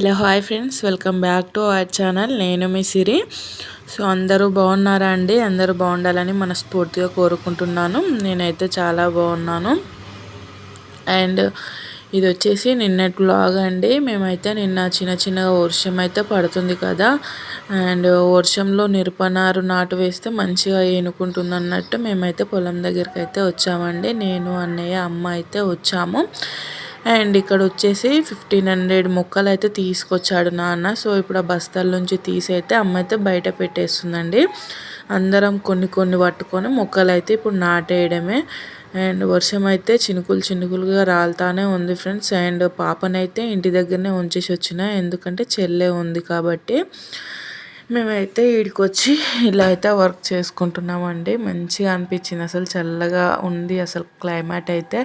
Hello hi friends. Welcome back to our channel. నేను మీ సిరి. So అందరూ బాగున్నారా అండి? అందరూ బాగుండాలని మనస్ఫూర్తిగా కోరుకుంటున్నాను. నేనైతే చాలా బాగున్నాను. అండ్ ఇది వచ్చేసి నిన్నటి బ్లాగ్ అండి. మేమైతే నిన్న చిన్న చిన్నగా వర్షం అయితే పడుతుంది కదా. అండ్ వర్షంలో నిరపనారు నాటు వేస్తే మంచిగా ఏనుకుంటుంది అన్నట్టు మేమైతే పొలం దగ్గరికి అయితే వచ్చామండి. నేను అన్నయ్య అమ్మ అయితే వచ్చాము. అండ్ ఇక్కడ వచ్చేసి ఫిఫ్టీన్ హండ్రెడ్ మొక్కలు అయితే తీసుకొచ్చాడు నాన్న. సో ఇప్పుడు ఆ బస్తాల నుంచి తీసి అయితే అమ్మ అయితే బయట పెట్టేస్తుందండి. అందరం కొన్ని కొన్ని పట్టుకొని మొక్కలు అయితే ఇప్పుడు నాటేయడమే. అండ్ వర్షం అయితే చినుకులు చినుకులుగా రాలుతానే ఉంది ఫ్రెండ్స్. అండ్ పాపనైతే ఇంటి దగ్గరనే ఉంచేసి వచ్చిన ఎందుకంటే చెల్లె ఉంది కాబట్టి. మేమైతే ఈడికి వచ్చి ఇలా అయితే వర్క్ చేసుకుంటున్నామండి. మంచిగా అనిపించింది. అసలు చల్లగా ఉంది. అసలు క్లైమేట్ అయితే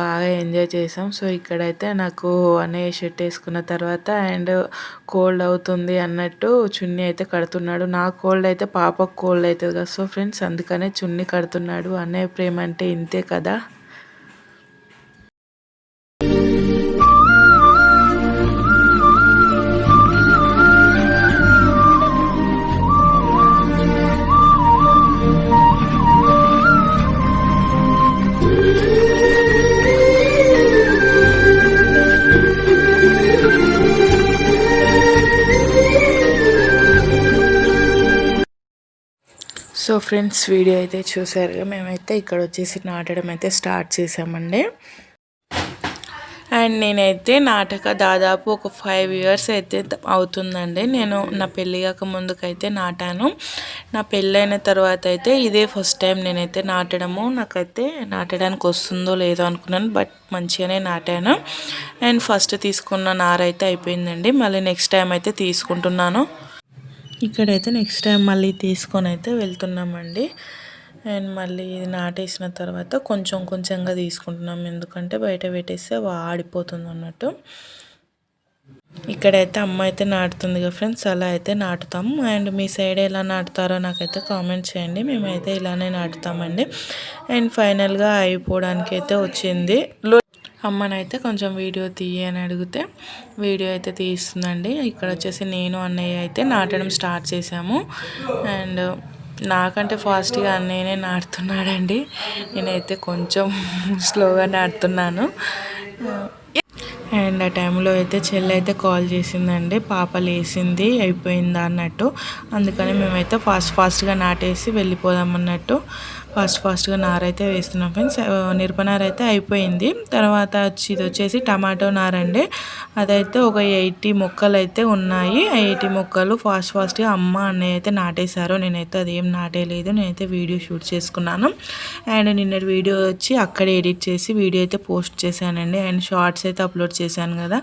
బాగా ఎంజాయ్ చేసాం. సో ఇక్కడైతే నాకు అనే షర్ట్ వేసుకున్న తర్వాత అండ్ కోల్డ్ అవుతుంది అన్నట్టు చున్నీ అయితే కడుతున్నాడు. నా కోల్డ్ అయితే పాపకు కోల్డ్ అవుతుంది కదా. సో ఫ్రెండ్స్ అందుకనే చున్నీ కడుతున్నాడు. అనే ప్రేమ అంటే ఇంతే కదా. సో ఫ్రెండ్స్ వీడియో అయితే చూసారుగా. మేమైతే ఇక్కడ వచ్చేసి నాటడం అయితే స్టార్ట్ చేసామండి. అండ్ నేనైతే నాటక దాదాపు ఒక ఫైవ్ ఇయర్స్ అయితే అవుతుందండి. నేను నా పెళ్ళి కాక ముందుకైతే నాటాను. నా పెళ్ళైన తర్వాత అయితే ఇదే ఫస్ట్ టైం నేనైతే నాటడము. నాకైతే నాటడానికి వస్తుందో లేదో అనుకున్నాను బట్ మంచిగానే నాటాను. అండ్ ఫస్ట్ తీసుకున్న నారైతే అయిపోయిందండి. మళ్ళీ నెక్స్ట్ టైం అయితే తీసుకుంటున్నాను. ఇక్కడైతే నెక్స్ట్ టైం మళ్ళీ తీసుకొని అయితే వెళ్తున్నామండి. అండ్ మళ్ళీ ఇది నాటేసిన తర్వాత కొంచెం కొంచెంగా తీసుకుంటున్నాం. ఎందుకంటే బయట పెట్టేస్తే వాడిపోతుంది అన్నట్టు. ఇక్కడైతే అమ్మ అయితే నాటుతుంది కదా ఫ్రెండ్స్ అలా అయితే నాటుతాం. అండ్ మీ సైడ్ ఎలా నాటుతారో నాకైతే కామెంట్ చేయండి. మేమైతే ఇలానే నాటుతామండి. అండ్ ఫైనల్గా అయిపోవడానికి అయితే వచ్చింది. అమ్మనైతే కొంచెం వీడియో తీయని అడిగితే వీడియో అయితే తీస్తుందండి. ఇక్కడ వచ్చేసి నేను అన్నయ్య అయితే నాటడం స్టార్ట్ చేసాము అండ్ నాకంటే ఫాస్ట్గా అన్నయ్యనే నాటుతున్నాడండి. నేనైతే కొంచెం స్లోగా నాటుతున్నాను. అండ్ ఆ టైంలో అయితే చెల్లి అయితే కాల్ చేసిందండి. పాప లేసింది అయిపోయిందా అన్నట్టు. అందుకని మేమైతే ఫాస్ట్ ఫాస్ట్గా నాటేసి వెళ్ళిపోదాం అన్నట్టు. ఫాస్ట్ ఫాస్ట్గా నారైతే వేస్తున్నాం ఫ్రెండ్స్. నిరపనార అయితే అయిపోయింది. తర్వాత వచ్చి ఇది వచ్చేసి టమాటో నార అండి. అదైతే ఒక ఎయిటీ మొక్కలు అయితే ఉన్నాయి ఎయిటీ మొక్కలు ఫాస్ట్ ఫాస్ట్గా అమ్మ అన్నయ్య అయితే నాటేశారు. నేనైతే అదేం నాటేయలేదు నేనైతే వీడియో షూట్ చేసుకున్నాను. అండ్ నిన్నటి వీడియో వచ్చి అక్కడ ఎడిట్ చేసి వీడియో అయితే పోస్ట్ చేశానండి. అండ్ షార్ట్స్ అయితే అప్లోడ్ చేశాను కదా.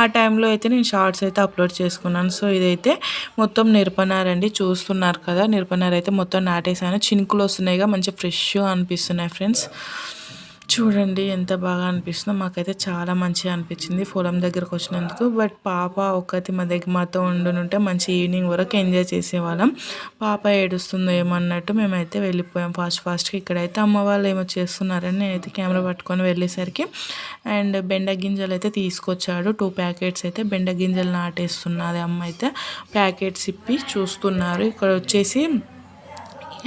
ఆ టైంలో అయితే నేను షార్ట్స్ అయితే అప్లోడ్ చేసుకున్నాను. సో ఇదైతే మొత్తం నిరపనారండి చూస్తున్నారు కదా నిరపనార అయితే మొత్తం నాటేశాను. చినుకులు వస్తున్నాయిగా మంచి మంచి ఫ్రెష్గా అనిపిస్తున్నాయి ఫ్రెండ్స్. చూడండి ఎంత బాగా అనిపిస్తుందో. మాకైతే చాలా మంచిగా అనిపించింది పొలం దగ్గరకు వచ్చినందుకు. బట్ పాప ఒకటి మా దగ్గర మాతో ఉండునుంటే మంచి ఈవినింగ్ వరకు ఎంజాయ్ చేసేవాళ్ళం. పాప ఏడుస్తుందో ఏమన్నట్టు మేమైతే వెళ్ళిపోయాం ఫాస్ట్ ఫాస్ట్గా. ఇక్కడైతే అమ్మ వాళ్ళు ఏమో చేస్తున్నారని నేనైతే కెమెరా పట్టుకొని వెళ్ళేసరికి. అండ్ బెండ గింజలు అయితే తీసుకొచ్చాడు. టూ ప్యాకెట్స్ అయితే బెండ గింజలు నాటేస్తున్నది అమ్మ అయితే. ప్యాకెట్స్ ఇప్పి చూస్తున్నారు. ఇక్కడ వచ్చేసి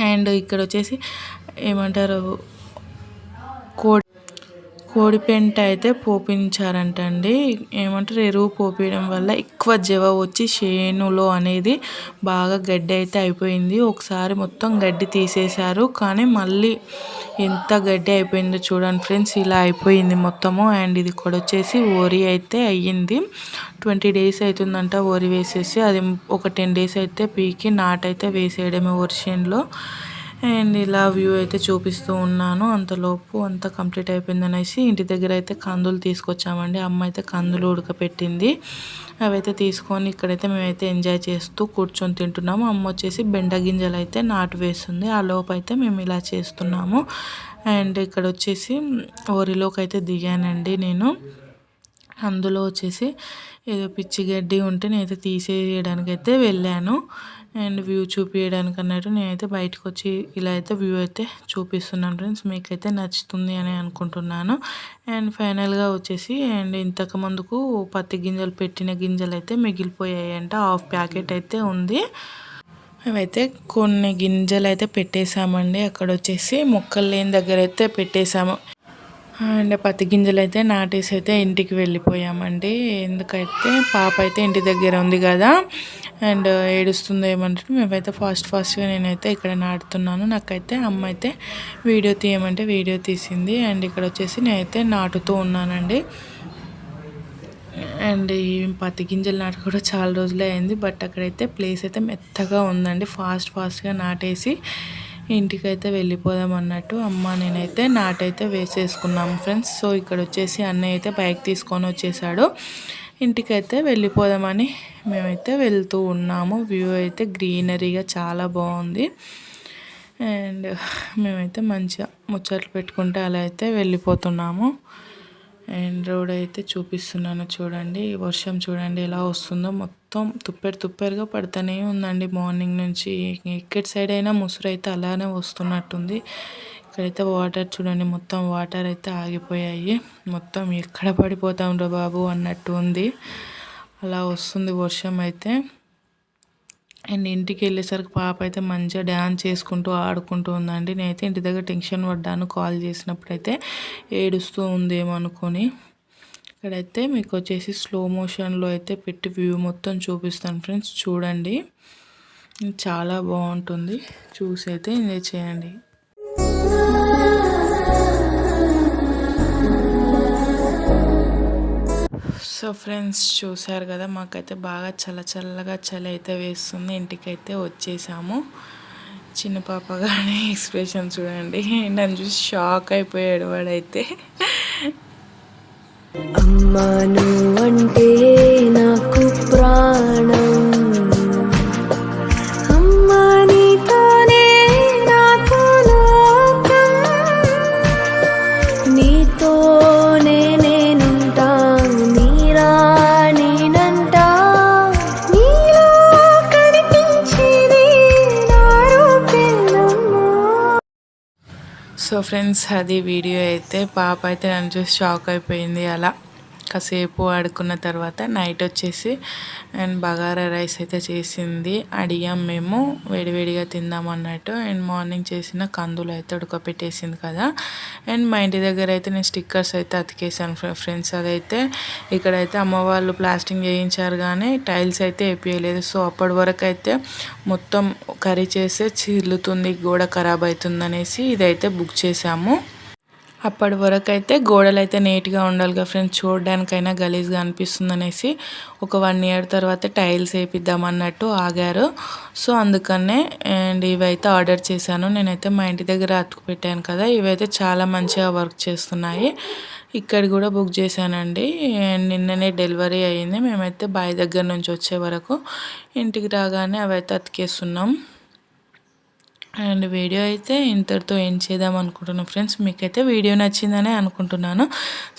అండ్ ఇక్కడ వచ్చేసి ఏమంటారు కోడి కోడి పెంట అయితే పోపించారంటండి. ఏమంటారు? ఎరువు పోపించడం వల్ల ఎక్కువ జవ వచ్చి చేనులో అనేది బాగా గడ్డి అయితే అయిపోయింది. ఒకసారి మొత్తం గడ్డి తీసేశారు. కానీ మళ్ళీ ఎంత గడ్డి అయిపోయిందో చూడండి ఫ్రెండ్స్. ఇలా అయిపోయింది మొత్తము. అండ్ ఇది కూడా వచ్చేసి ఓరి అయితే అయ్యింది. ట్వంటీ డేస్ అవుతుందంట ఓరి వేసేసి. అది ఒక టెన్ డేస్ అయితే పీకి నాటైతే వేసేయడమే వర్షన్లో అండ్ ఇలా వ్యూ అయితే చూపిస్తూ ఉన్నాను. అంతలోపు అంతా కంప్లీట్ అయిపోయింది అనేసి ఇంటి దగ్గర అయితే కందులు తీసుకొచ్చామండి. అమ్మ అయితే కందులు ఉడకపెట్టింది. అవైతే తీసుకొని ఇక్కడైతే మేమైతే ఎంజాయ్ చేస్తూ కూర్చొని తింటున్నాము. అమ్మ వచ్చేసి బెండ గింజలు అయితే నాటు వేస్తుంది. ఆ లోపు అయితే మేము ఇలా చేస్తున్నాము. అండ్ ఇక్కడ వచ్చేసి వరిలోకి అయితే దిగానండి నేను. అందులో వచ్చేసి ఏదో పిచ్చి గడ్డి ఉంటే నేనైతే తీసేయడానికి అయితే వెళ్ళాను. అండ్ వ్యూ చూపించడానికి అన్నట్టు నేనైతే బయటకు వచ్చి ఇలా అయితే వ్యూ అయితే చూపిస్తున్నాను ఫ్రెండ్స్. మీకైతే నచ్చుతుంది అని అనుకుంటున్నాను. అండ్ ఫైనల్గా వచ్చేసి అండ్ ఇంతకు ముందుకు పత్తి గింజలు పెట్టిన గింజలు అయితే మిగిలిపోయాయి అంట హాఫ్ ప్యాకెట్ అయితే ఉంది. అవైతే కొన్ని గింజలు అయితే పెట్టేశామండి. అక్కడ వచ్చేసి మొక్కలు లేని దగ్గర అయితే పెట్టేశాము. అండ్ పత్తి గింజలు అయితే నాటేసి అయితే ఇంటికి వెళ్ళిపోయామండి. ఎందుకైతే పాప అయితే ఇంటి దగ్గర ఉంది కదా అండ్ ఏడుస్తుందో ఏమంటే మేమైతే ఫాస్ట్ ఫాస్ట్గా నేనైతే ఇక్కడ నాటుతున్నాను నాకైతే అమ్మ అయితే వీడియో తీయమంటే వీడియో తీసింది. అండ్ ఇక్కడ వచ్చేసి నేనైతే నాటుతూ ఉన్నానండి. అండ్ ఈ పత్తి గింజలు నాటు కూడా చాలా రోజులే అయింది. బట్ అక్కడైతే ప్లేస్ అయితే మెత్తగా ఉందండి. ఫాస్ట్ ఫాస్ట్గా నాటేసి ఇంటికైతే వెళ్ళిపోదాం అన్నట్టు అమ్మ నేనైతే నాటైతే వేసేసుకున్నాము ఫ్రెండ్స్. సో ఇక్కడ వచ్చేసి అన్నయ్య అయితే బైక్ తీసుకొని వచ్చేసాడు. ఇంటికైతే వెళ్ళిపోదామని మేమైతే వెళ్తూ ఉన్నాము. వ్యూ అయితే గ్రీనరీగా చాలా బాగుంది. అండ్ మేమైతే మంచిగా ముచ్చట్లు పెట్టుకుంటే అలా అయితే వెళ్ళిపోతున్నాము. అండ్ రోడ్ అయితే చూపిస్తున్నాను చూడండి. వర్షం చూడండి ఎలా వస్తుందో. మొత్తం తుప్పెరు తుప్పెరుగా పడుతూనే ఉందండి మార్నింగ్ నుంచి. ఎక్కడి సైడ్ అయినా ముసురు అయితే అలానే వస్తున్నట్టుంది. ఇక్కడైతే వాటర్ చూడండి మొత్తం వాటర్ అయితే ఆగిపోయాయి. మొత్తం ఎక్కడ పడిపోతాం రా బాబు అన్నట్టు ఉంది. అలా వస్తుంది వర్షం అయితే. అండ్ ఇంటికి వెళ్ళేసరికి పాప అయితే మంచిగా డ్యాన్స్ చేసుకుంటూ ఆడుకుంటూ ఉందండి. నేనైతే ఇంటి దగ్గర టెన్షన్ పడ్డాను. కాల్ చేసినప్పుడైతే ఏడుస్తూ ఉందేమో అనుకొని. ఇక్కడైతే మీకు వచ్చేసి స్లో మోషన్లో అయితే పెట్టి వ్యూ మొత్తం చూపిస్తాను ఫ్రెండ్స్. చూడండి. చాలా బాగుంటుంది. చూసి అయితే ఎంజాయ్ చేయండి. సో ఫ్రెండ్స్ చూశారు కదా మాకైతే బాగా చల్ల చల్లగా చలి అయితే వేస్తుంది. ఇంటికైతే వచ్చేసాము. చిన్న పాప కానీ ఎక్స్ప్రెషన్ చూడండి. నన్ను చూసి షాక్ అయిపోయాడు వాడైతే. అమ్మాను అంటే సో ఫ్రెండ్స్ అది వీడియో అయితే పాప అయితే నన్ను చూసి షాక్ అయిపోయింది అలా. కాసేపు ఆడుకున్న తర్వాత నైట్ వచ్చేసి అండ్ బగారా రైస్ అయితే చేసింది. అడిగాం మేము వేడివేడిగా తిందాం అన్నట్టు. అండ్ మార్నింగ్ చేసిన కందులు అయితే ఉడకపెట్టేసింది కదా. అండ్ మా ఇంటి దగ్గర అయితే నేను స్టిక్కర్స్ అయితే అతికేసాను ఫ్రెండ్స్ అదైతే. ఇక్కడైతే అమ్మ వాళ్ళు ప్లాస్టింగ్ చేయించారు కానీ టైల్స్ అయితే వేపించలేదు సో అప్పటి వరకు అయితే మొత్తం కర్రీ చేస్తే చిల్లుతుంది గోడ ఖరాబ్ అవుతుంది అనేసి ఇదైతే బుక్ చేసాము. అప్పటి వరకు అయితే గోడలు అయితే నీట్గా ఉండాలి కదా ఫ్రెండ్స్ చూడడానికైనా గలీజ్గా అనిపిస్తుంది అనేసి ఒక వన్ ఇయర్ తర్వాత టైల్స్ వేపిద్దాం అన్నట్టు ఆగారు. సో అందుకనే అండ్ ఇవైతే ఆర్డర్ చేశాను. నేనైతే మా ఇంటి దగ్గర అతుకు పెట్టాను కదా ఇవైతే చాలా మంచిగా వర్క్ చేస్తున్నాయి. ఇక్కడ కూడా బుక్ చేశానండి. అండ్ నిన్ననే డెలివరీ అయ్యింది. మేమైతే బాయ్ దగ్గర నుంచి వచ్చే వరకు ఇంటికి రాగానే అవైతే అతికేస్తున్నాం. అండ్ వీడియో అయితే ఇంతటితో ఏం చేద్దాం అనుకుంటున్నాను ఫ్రెండ్స్. మీకైతే వీడియో నచ్చిందనే అనుకుంటున్నాను.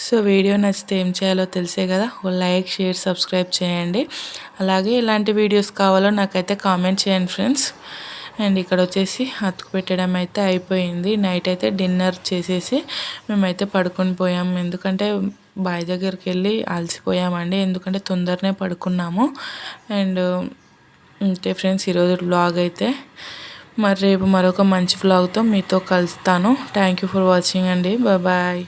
సో వీడియో నచ్చితే ఏం చేయాలో తెలిసే కదా. లైక్ షేర్ సబ్స్క్రైబ్ చేయండి. అలాగే ఎలాంటి వీడియోస్ కావాలో నాకైతే కామెంట్ చేయండి ఫ్రెండ్స్. అండ్ ఇక్కడ వచ్చేసి అతుకు పెట్టడం అయితే అయిపోయింది. నైట్ అయితే డిన్నర్ చేసేసి మేమైతే పడుకొని పోయాం. ఎందుకంటే బాయ్ దగ్గరికి వెళ్ళి అలసిపోయామండి. ఎందుకంటే తొందరనే పడుకున్నాము. అండ్ అంతే ఫ్రెండ్స్ ఈరోజు బ్లాగ్ అయితే మరి రేపు మరొక మంచి వ్లాగ్తో మీతో కలుస్తాను. థ్యాంక్ యూ ఫర్ వాచింగ్ అండి. బాయ్